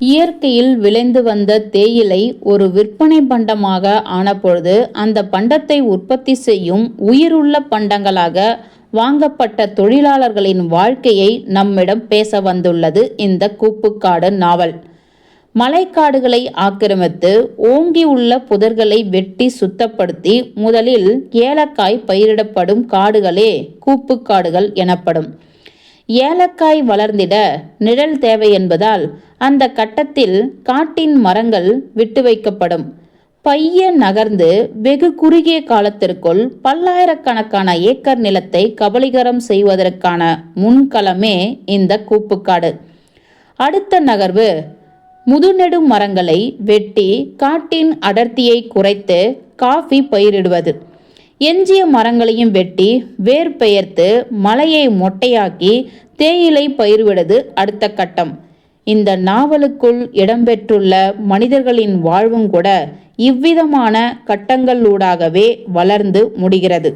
இயற்கையில் விளைந்து வந்த தேயிலை ஒரு விற்பனை பண்டமாக ஆனபொழுது அந்த பண்டத்தை உற்பத்தி செய்யும் உயிருள்ள பண்டங்களாக வாங்கப்பட்ட தொழிலாளர்களின் வாழ்க்கையை நம்மிடம் பேச வந்துள்ளது இந்த கூப்புக்காடு நாவல். மலைக்காடுகளை ஆக்கிரமித்து ஓங்கி உள்ள புதர்களை வெட்டி சுத்தப்படுத்தி முதலில் ஏலக்காய் பயிரிடப்படும் காடுகளே கூப்புக்காடுகள் எனப்படும். ஏலக்காய் வளர்ந்திட நிழல் தேவை என்பதால் அந்த கட்டத்தில் காட்டின் மரங்கள் விட்டு வைக்கப்படும். பைய நகர்ந்து வெகு குறுகிய காலத்திற்குள் பல்லாயிரக்கணக்கான ஏக்கர் நிலத்தை கபலீகரம் செய்வதற்கான முன்களமே இந்த கூப்புக்காடு. அடுத்த நகர்வு முதுநெடும் மரங்களை வெட்டி காட்டின் அடர்த்தியை குறைத்து காஃபி பயிரிடுவது. எஞ்சிய மரங்களையும் வெட்டி வேர் பெயர்த்து மலையை மொட்டையாக்கி தேயிலை பயிர்விடுவது அடுத்த கட்டம். இந்த நாவலுக்குள் இடம்பெற்றுள்ள மனிதர்களின் வாழ்வும் கூட இவ்விதமான கட்டங்களூடாகவே வளர்ந்து முடிகிறது.